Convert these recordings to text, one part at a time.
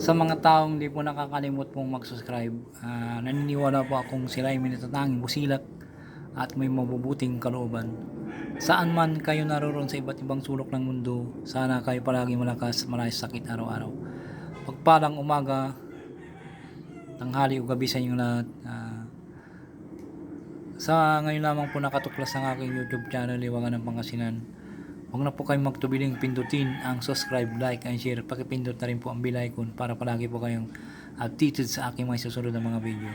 Sa mga taong hindi po nakakalimot pong mag-subscribe, ah, naniniwala po akong sila ay minatatanging busilak at may mabubuting kalooban. Saan man kayo naroon sa iba't ibang sulok ng mundo, sana kayo palagi malakas, malayas sakit araw-araw. Pagpalang umaga, tanghali o gabi sa inyong lahat. Ah, sa ngayon lamang po nakatuklas ang aking YouTube channel, Liwangan ng Pangasinan. Huwag na po kayong magtubiling pindutin ang subscribe, like, and share. Pakipindot na rin po ang bell icon para palagi po kayong updated sa aking mga susunod na mga video.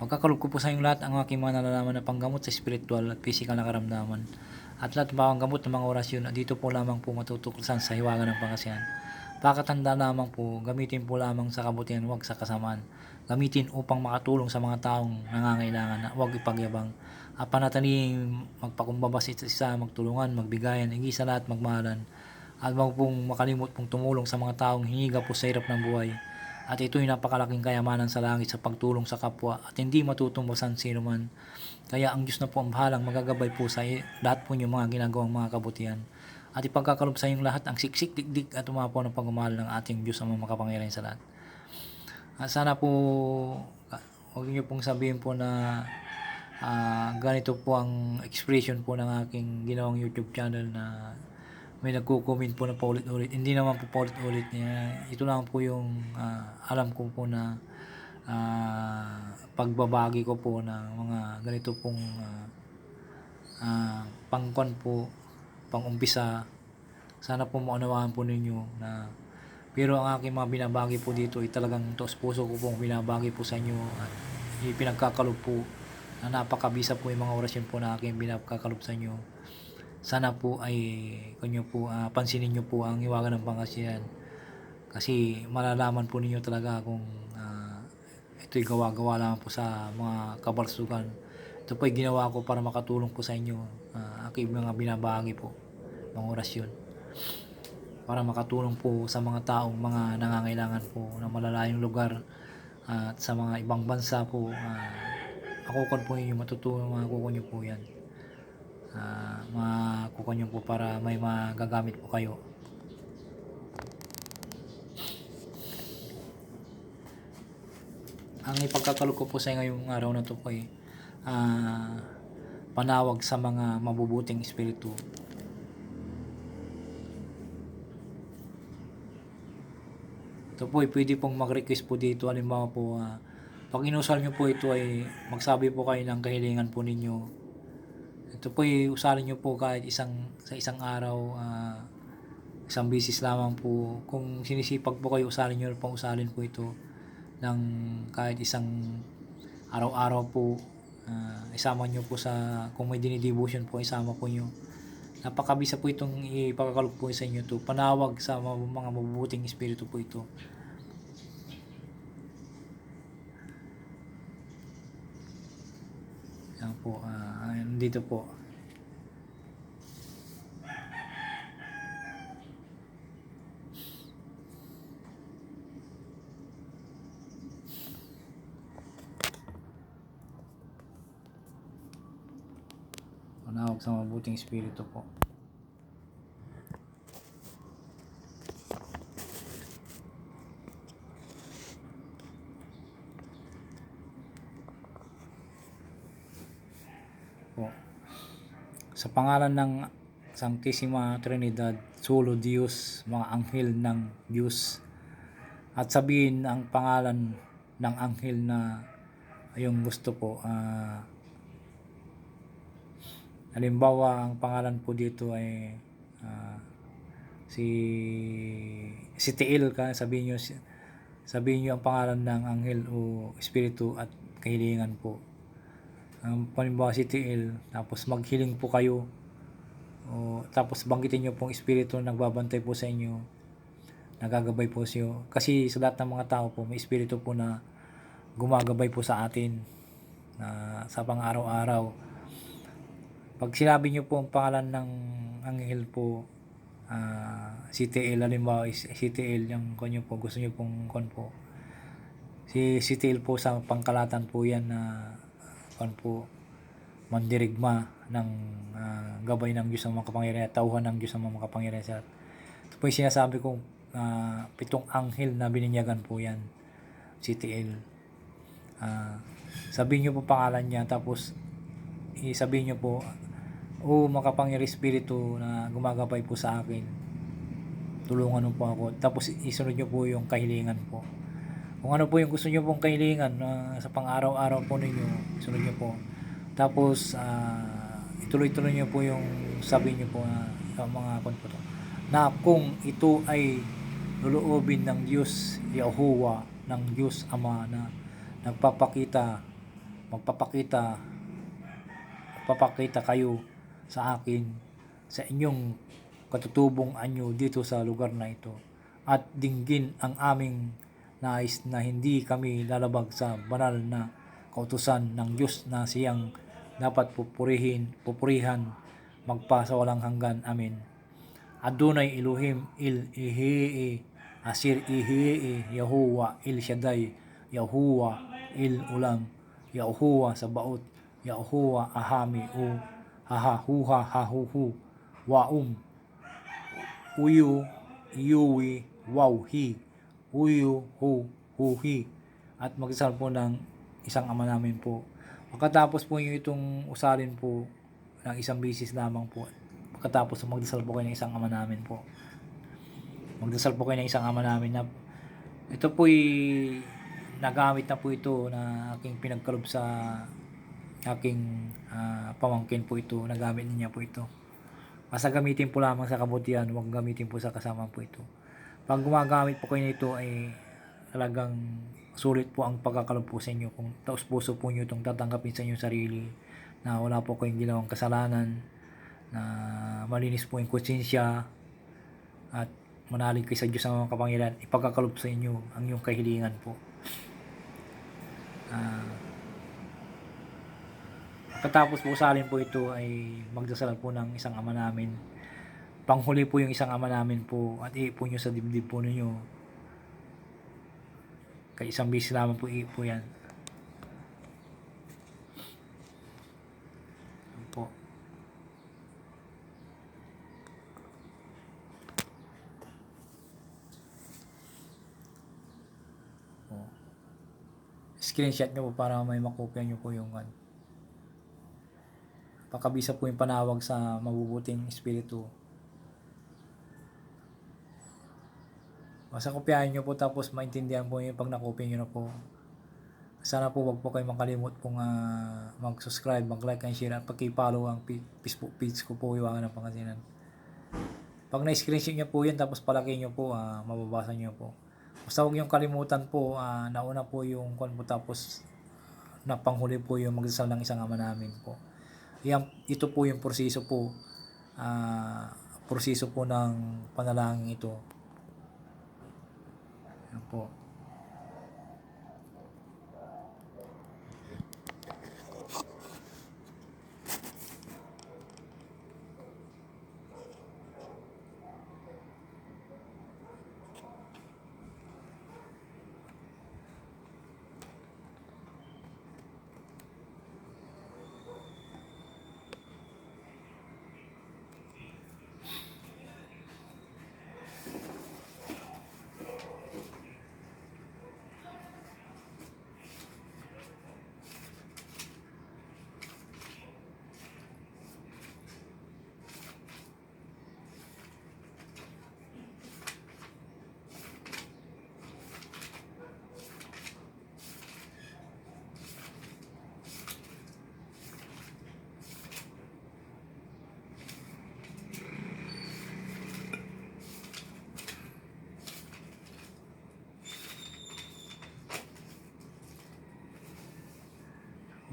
Magkakalog ko po sa inyong lahat ang aking mga nalalaman na panggamot sa spiritual at physical na karamdaman. At lahat ng mga gamot ng mga orasyon at dito po lamang po matutuklasan sa hiwaga ng Pangasinan. Pakatanda lamang po, gamitin po lamang sa kabutihan, huwag sa kasamaan. Gamitin upang makatulong sa mga taong nangangailangan na huwag ipagyabang. At panatanihin magpakumbaba sa isa't isa, magtulungan, magbigayan, higit sa lahat magmahalan. At huwag pong makalimot pong tumulong sa mga taong hiniga po sa hirap ng buhay. At ito'y napakalaking kayamanan sa langit sa pagtulong sa kapwa at hindi matutumbasan sino man. Kaya ang Diyos na po ang bahalang magagabay po sa lahat po inyong mga ginagawang mga kabutihan. At ipagkakalob sa inyong lahat ang siksik, digdig at umapaw ng pagmamahal ng ating Diyos ang makapangyarihan sa lahat. At sana po, huwag niyo pong sabihin po na ah, ganito po ang expression po ng aking ginawang YouTube channel na may nagko-comment po na paulit-ulit. Hindi naman po paulit-ulit niya. Ito lang po yung ah, alam ko po na ah, pagbabagi ko po ng mga ganito pong ah, ah, pangkon po, pangumpisa. Sana po maunawaan po ninyo na pero ang aking mga binabagi po dito ay talagang tos puso ko pong binabagi po sa inyo at ipinagkakalob po na napakabisa po yung mga orasyon po na aking binabagkakalob sa inyo. Sana po ay kunyo po ah, pansinin niyo po ang hiwaga ng pangasinan kasi malalaman po ninyo talaga kung ah, ito'y gawa-gawa lang po sa mga kabalsugan. Ito po ay ginawa ko para makatulong po sa inyo ah, aking mga binabagi po mga orasyon para makatulong po sa mga taong mga nangangailangan po na malalayong lugar at sa mga ibang bansa po uh, makukuha po ninyo matutulong makukuha nyo po yan. Uh, makukuha nyo po para may magagamit po kayo. Ang ipagkakalog ko po sa ngayong araw na to po ay ah, panawag sa mga mabubuting espiritu. Ito po pwede pong mag-request po dito. Halimbawa po, ah, pag inusal nyo po ito ay magsabi po kayo ng kahilingan po ninyo. Ito po ay usalin nyo po kahit isang, sa isang araw, ah, isang bisis lamang po. Kung sinisipag po kayo, usalin nyo pong usalin po ito ng kahit isang araw-araw po. Ah, isama nyo po sa, kung may dinidevotion po, isama po nyo. Napakabisa po itong ipakakalog po sa inyo to. Panawag sa mga mabubuting espiritu po ito. Yan po. ah dito po. Panawag sa mabuting espiritu po. Sa pangalan ng Sanctissima Trinidad, Solo Dios, mga anghel ng Diyos. At sabihin ang pangalan ng anghel na yung gusto po. ah halimbawa, ang pangalan po dito ay ah, si si Tiil ka, sabihin niyo sabihin niyo ang pangalan ng anghel o espiritu at kahilingan po ang palimbawa si TL, tapos maghiling po kayo, o, tapos banggitin nyo pong espiritu na nagbabantay po sa inyo, nagagabay po sa. Kasi sa lahat ng mga tao po, may espiritu po na gumagabay po sa atin na sa pang-araw-araw. Pag sinabi nyo po ang pangalan ng anghel po, ah, si TL, halimbawa si TL, yung kanyo po, gusto nyo pong kon po. Si, si TL po sa pangkalatan po yan na kan po mandirigma ng ah, gabay ng Diyos ng mga kapangyarihan, tauhan ng Diyos ng mga kapangyarihan sa. Ito po yung sinasabi kong ah, pitong anghel na bininyagan po yan. CTL. Ah, sabihin nyo po pangalan niya tapos isabihin nyo po o makapangyari espiritu na gumagabay po sa akin tulungan mo po ako tapos isunod nyo po yung kahilingan po kung ano po yung gusto nyo pong kahilingan na sa pang-araw-araw po ninyo sunod nyo po. Tapos ah, ituloy-tuloy nyo po yung sabi nyo po na sa mga kon po to. Na kung ito ay luluobin ng Diyos Yahuwah ng Diyos Ama na nagpapakita magpapakita magpapakita kayo sa akin sa inyong katutubong anyo dito sa lugar na ito. At dinggin ang aming nais na hindi kami lalabag sa banal na kautusan ng Diyos na siyang dapat pupurihin, pupurihan magpa sa walang hanggan. Amen. Adonai Elohim Il Ihii Asir Ihii Yahuwa Il Shaddai Yahuwa Il Ulam Yahuwa Sabaot Yahuwa Ahami U Hahahuha Hahuhu Waum Uyu Iuwi Wauhi Uyu Hu Huhi at magdasal po ng isang ama namin po. Pagkatapos po yung itong usalin po ng isang bisis lamang po. Pagkatapos magdasal po kayo ng isang ama namin po. Magdasal po kayo ng isang ama namin na ito po'y nagamit na po ito na aking pinagkalob sa aking ah, pamangkin po ito. Nagamit niya po ito. Basta gamitin po lamang sa kabutihan, huwag gamitin po sa kasama po ito. Pag gumagamit po kayo nito ay talagang sulit po ang pagkakalob po sa kung taos puso po nyo itong tatanggapin sa inyong sarili na wala po kayong ginawang kasalanan na malinis po yung konsensya at manalig kayo sa Diyos ng mga kapangyarihan ipagkakalob sa inyo ang iyong kahilingan po Ah, Pagkatapos po usalin po ito ay magdasal po ng isang ama namin. Panghuli po yung isang ama namin po at iipo nyo sa dibdib po ninyo. Kay isang bis lamang po iipo yan. Yan po. O. Screenshot nyo po para may makopya nyo po yung ano. Pakabisa po yung panawag sa mabubuting espiritu. Basta kopyahin nyo po tapos maintindihan po yung pag nakopya nyo na po. Sana po wag po kayo makalimot pong ah, mag-subscribe, mag-like and share at pag-follow ang Facebook page ko po Iwangan ng Pangasinan. Pag na-screenshot nyo po yan tapos palaki nyo po, ah, mababasa nyo po. Basta huwag yung kalimutan po, ah, nauna po yung kwan po tapos na panghuli po yung magdasal ng isang ama namin po. Yan, ito po yung proseso po, ah, proseso po ng panalangin ito. Yan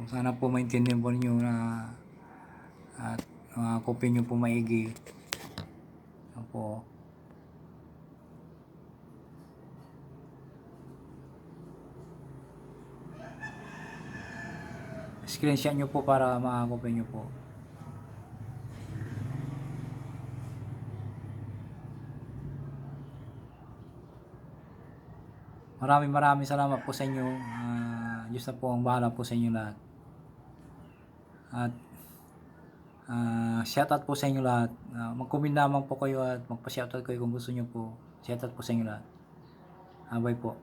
sana po maintindihan po ninyo na at mga kopi nyo po maigi. Yan po. Screenshot nyo po para makakopi nyo po. Maraming maraming salamat po sa inyo. Ah, Diyos na po ang bahala po sa inyo lahat. At Ah, shoutout po sa inyo lahat. Ah, mag-comment lamang po kayo at magpa-shoutout kayo kung gusto nyo po. Shoutout po sa inyo lahat. Ah, bye po.